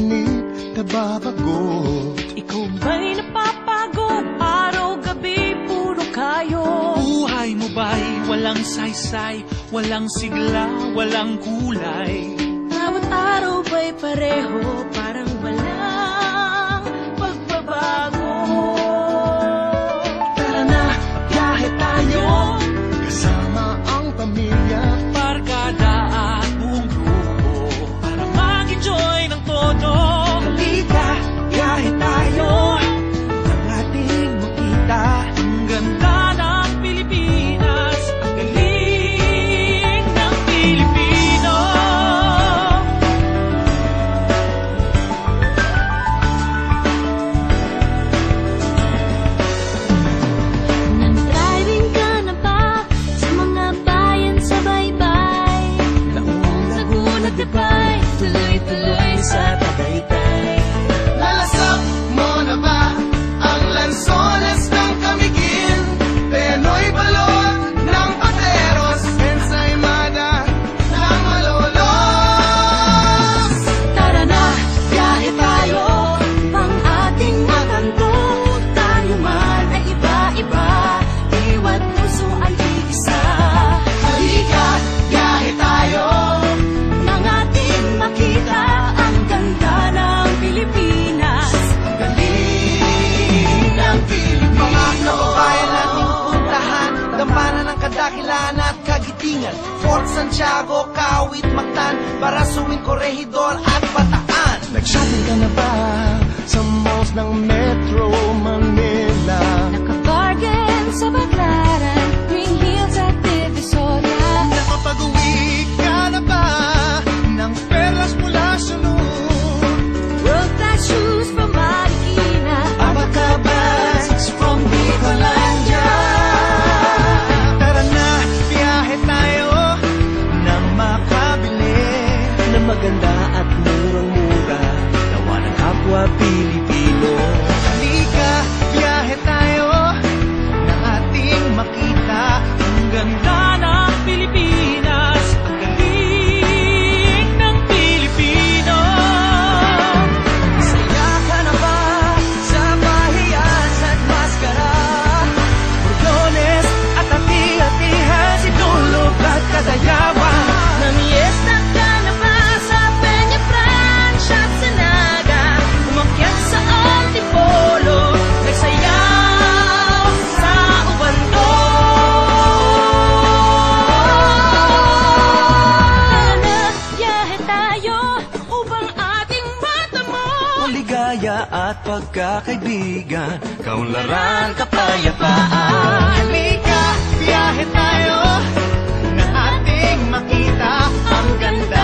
panaginip na babago Ikaw ba'y napapagod araw-gabi puro kayo? Buhay mo ba'y walang saysay, walang sigla, walang kulay? Bawat araw ba'y pareho pa Libingan Fort Santiago, Kawit, Mactan Barasuin, Corregidor at Bataan Nag-shopping ka na ba sa malls ng Metro Manila? Nakabargain sa Baglaran paligaya at pagkakaibigan. Kaunlaran, kapayapaan Halika, biyahe tayo. Na ating makita ang ganda.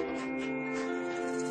はあ。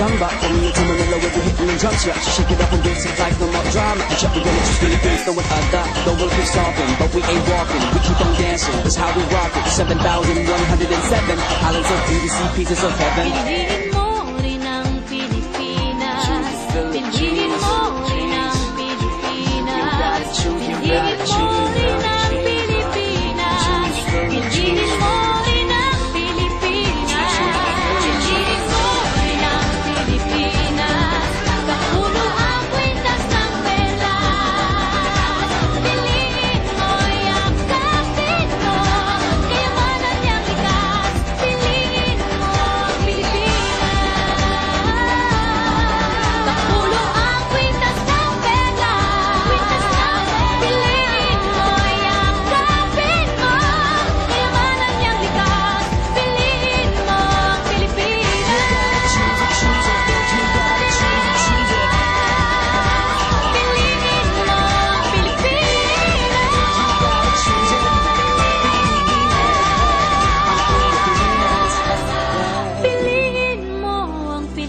samba From the time and we're hitting the drums Yeah, Shake it up and dance it like no more drama. You check the women just really things no one other The world keeps talking, but we ain't walking We keep on dancing, that's how we rock it. 7,107 islands of beauty, see pieces of heaven.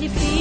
Filipino.